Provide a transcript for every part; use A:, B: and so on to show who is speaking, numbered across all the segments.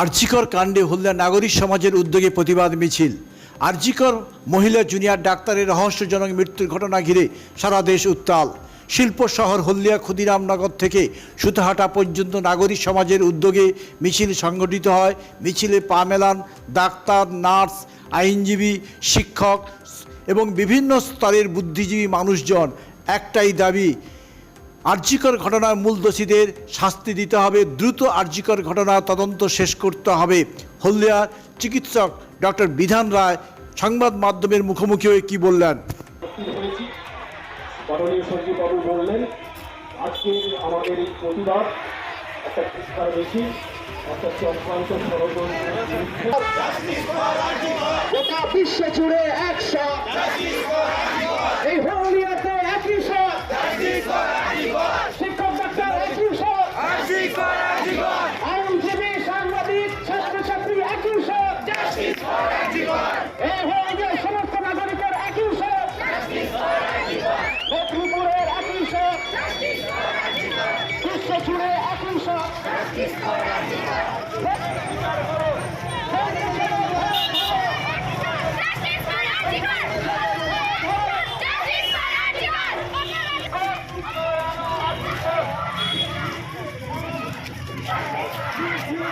A: আর্জিকর কাণ্ডে হলদিয়া নাগরিক সমাজের উদ্যোগে প্রতিবাদ মিছিল। আর্জিকর মহিলা জুনিয়র ডাক্তারের রহস্যজনক মৃত্যুর ঘটনা ঘিরে সারা দেশ উত্তাল। শিল্প শহর হলদিয়া ক্ষুদিরামনগর থেকে সুতাহাটা পর্যন্ত নাগরিক সমাজের উদ্যোগে মিছিল সংগঠিত হয়। মিছিলে পা মেলান ডাক্তার, নার্স, আইনজীবী, শিক্ষক এবং বিভিন্ন স্তরের বুদ্ধিজীবী মানুষজন। একটাই দাবি আর্যিকর ঘটনার মূল দোষীদের শাস্তি দিতে হবে। দ্রুত আর্যিকর ঘটনা তদন্ত শেষ করতে হবে। হলদিয়ার চিকিৎসক ডক্টর বিধান রায় সংবাদ মাধ্যমের মুখোমুখি হয়ে কি বললেন?
B: উপস্থিত হয়েছি মাননীয় সঞ্জীববাবু বললেন আজকে আমাদের এই প্রতিবাদ একটা শিক্ষার মিছিল একটা চক্রান্ত
C: গোটা বিশ্ব জুড়ে একশো। এই হলিয়াতে একই শট শিক্ষক ডাক্তার একই শট আইনজীবী সাংবাদিক ছাত্রছাত্রী একই শট এই হলিয়া সমস্ত নাগরিকের একই শট মেদিনীপুরের একই শট বিশ্ব জুড়ে একই shot
D: Justice for Antigua! Justice for Antigua! Justice for Antigua!
C: রাষ্ট্র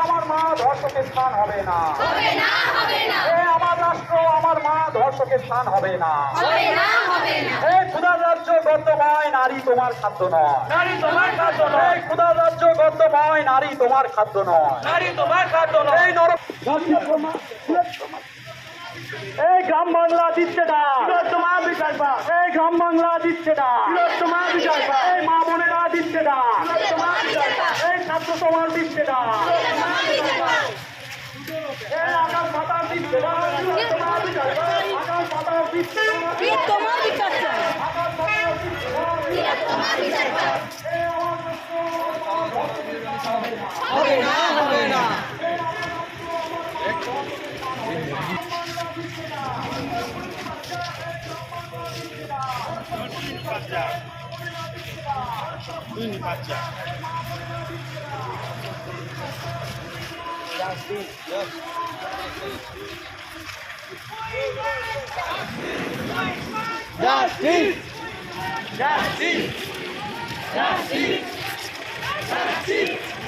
C: আমার মা ধর্ষকের স্থান হবে না।
D: হবে না হবে না
C: এ আমার রাষ্ট্র আমার ধর্ষকের স্থান হবে না।
D: হবে না হবে না।
C: এ ক্ষুদার রাজ্য গদ্যময় নারী তোমার খাদ্য নয়। নারী তোমার খাদ্য নয়। এই ক্ষুদার রাজ্য গদ্যময় নারী তোমার খাদ্য নয়। নারী তোমার খাদ্য নয়। এই নর এই গ্রাম বাংলা দিচ্ছে না। তোমার বিচার এই গ্রাম বাংলা দিচ্ছে না। তোমার বিচার এই মা বোনেরা দিচ্ছে না। এই ছাত্র সমাজ দিচ্ছে না। এই আকাশ পাতাল দিচ্ছে না। হবে না হবে না
D: Justice! Justice! Justice! Justice!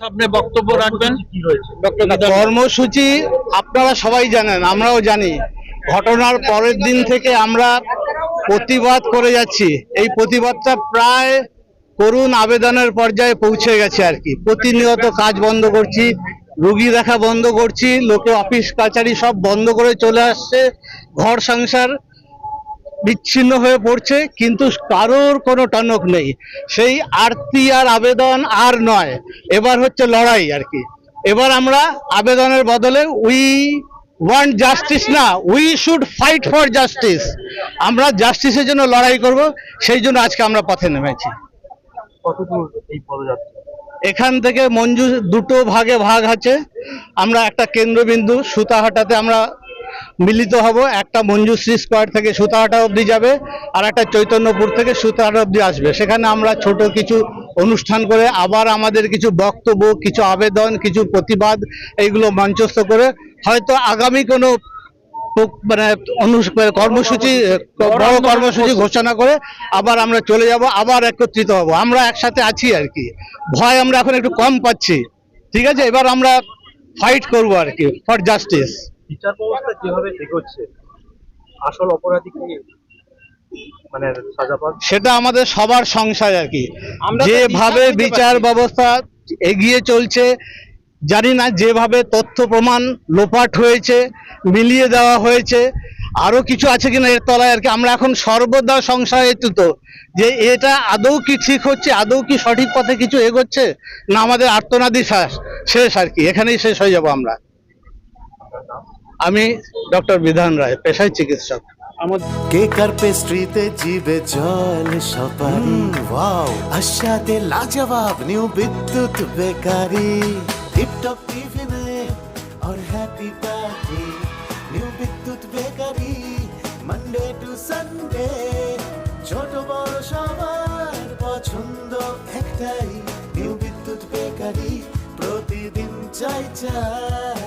E: আপনি বক্তব্য রাখবেন?
F: কর্মসূচি আপনারা সবাই জানেন আমরাও জানি। ঘটনার পরের দিন থেকে আমরা প্রতিবাদ করে যাচ্ছি। এই প্রতিবাদটা প্রায় করুণ আবেদনের পর্যায়ে পৌঁছে গেছে আর কি। প্রতিনিয়ত কাজ বন্ধ করছি রুগী দেখা বন্ধ করছি লোকে অফিস কাচারি সব বন্ধ করে চলে আসছে ঘর সংসার বিচ্ছিন্ন হয়ে পড়ছে কিন্তু কারোর কোনো টনক নেই। সেই আরতি আর আবেদন আর নয় এবার হচ্ছে লড়াই আর কি। এবার আমরা আবেদনের বদলে উই ওয়ান্ট জাস্টিস না we should fight for justice আমরা জাস্টিসের জন্য লড়াই করব সেই জন্য আজকে আমরা পথে নেমেছি। এখান থেকে মঞ্জু দুটো ভাগে ভাগ আছে। আমরা একটা কেন্দ্রবিন্দু সুতাহাটাতে আমরা মিলিত হব। একটা মঞ্জুশ্রী স্কোয়ার থেকে সুতাহাটা অবধি যাবে আর একটা চৈতন্যপুর থেকে সুতাহাটা অবধি আসবে। সেখানে আমরা ছোট কিছু অনুষ্ঠান করে আবার আমাদের কিছু বক্তব্য, কিছু আবেদন, কিছু প্রতিবাদ এইগুলো মঞ্চস্থ করে হয়তো আগামী কোনো মানে অনু- কর্মসূচি, বড় কর্মসূচি ঘোষণা করে আবার আমরা চলে যাব, আবার একত্রিত হব। আমরা একসাথে আছি আর কি। ভয় আমরা এখন একটু কম পাচ্ছি। ঠিক আছে? এবার আমরা ফাইট করব আর কি ফর জাস্টিস
E: বিচার ব্যবস্থা যেভাবে এগোচ্ছে আসল অপরাধী কি মানে সাজা
F: সেটা আমাদের সবার সংশয় আর কি। যেভাবে বিচার ব্যবস্থা এগিয়ে চলছে জানি না যেভাবে তথ্য প্রমাণ লোপাট হয়েছে মিলিয়ে দেওয়া হয়েছে আরও কিছু আছে কিনা এর তলায় আর কি। আমরা এখন সর্বদা সংশয়িত যে এটা আদৌ কি ঠিক হচ্ছে আদৌ কি সঠিক পথে কিছু এগোচ্ছে না আমাদের আর্তনাদি শেষ- শেষ আর কি। এখানেই শেষ হয়ে যাব আমরা। আমি ডক্টর বিধান রায় পেশায় চিকিৎসক আমার
G: কেক আর পেস্ট্রিতে জিবে জল সপারি ওয়াও আশাতে লাজবাব নিউ বিদ্যুৎ বেকারি টিপটপ টিফিনে और happy party new Bidyut bakery Monday to Sunday ছোট বড় সবার পছন্দ একটাই নিউ বিদ্যুৎ বেকারি প্রতিদিন চাই চাই